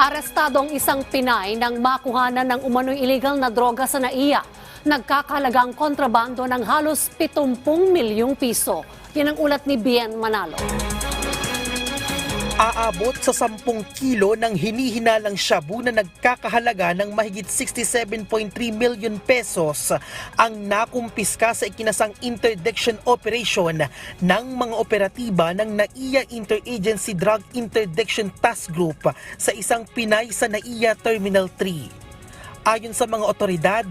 Arestado ang isang Pinay nang makuhanan ng umano'y illegal na droga sa NAIA. Nagkakalagang kontrabando ng halos 70 milyong piso. Yan ang ulat ni Bien Manalo. Aabot sa 10 kilo ng hinihinalang shabu na nagkakahalaga ng mahigit 67.3 million pesos ang nakumpiska sa ikinasang interdiction operation ng mga operatiba ng NAIA Interagency Drug Interdiction Task Group sa isang Pinay sa NAIA Terminal 3. Ayon sa mga otoridad,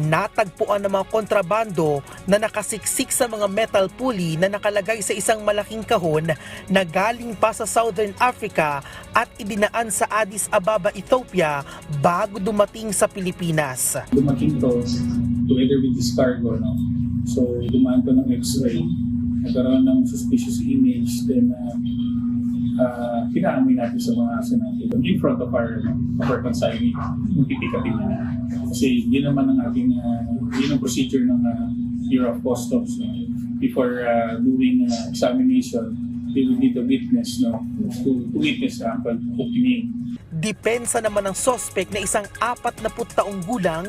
natagpuan ng mga kontrabando na nakasiksik sa mga metal pulley na nakalagay sa isang malaking kahon na galing pa sa Southern Africa at idinaan sa Addis Ababa, Ethiopia bago dumating sa Pilipinas. dumating to together with this cargo. No? So, dumaan to ng x-ray, nagkaroon ng suspicious image, then uh, uh, pinaamoy natin sa mga aso in front of our, of our consignee, yung pipikapin na. Kasi yun naman ang ating, uh, yun ang procedure ng uh, Bureau of Customs. No? Before uh, doing uh, examination, they will need a witness no? to, to witness ang pag-opening Depensa naman ng sospek na isang apat na taong gulang,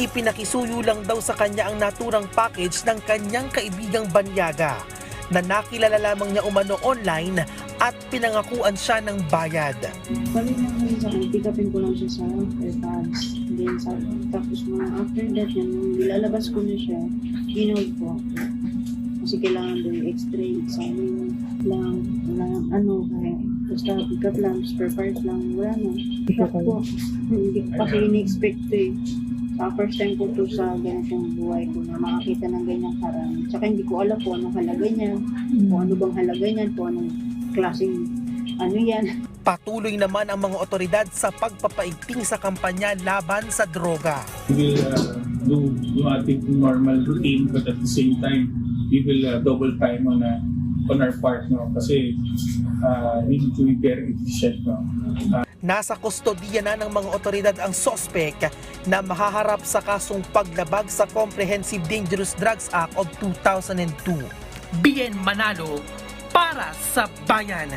ipinakisuyo lang daw sa kanya ang naturang package ng kanyang kaibigang banyaga na nakilala lamang niya umano online at pinangakuan siya ng bayad. Sabi niya kasi sa akin, pick upin ko lang siya sa AirPods. Then sa, tapos mga after that, yan, nung nilalabas ko na siya, inold ko ako. Kasi kailangan daw yung x-ray, examine lang, wala ano, kaya basta pick up lang, spare part lang, wala na. Shock po. Hindi ko kasi in-expect to eh. Sa first time ko to sa ganitong buhay ko na makakita ng ganyang karami. Tsaka hindi ko alam kung anong halaga niya, kung ano bang halaga niyan, kung anong klaseng ano yan. Patuloy naman ang mga otoridad sa pagpapaigting sa kampanya laban sa droga. we will uh, do yung ating normal routine but at the same time we will uh, double time on uh, on our part no kasi uh, we need to be very efficient no uh, Nasa kustodiya na ng mga otoridad ang sospek na mahaharap sa kasong paglabag sa Comprehensive Dangerous Drugs Act of 2002. Bien Manalo para sa bayan.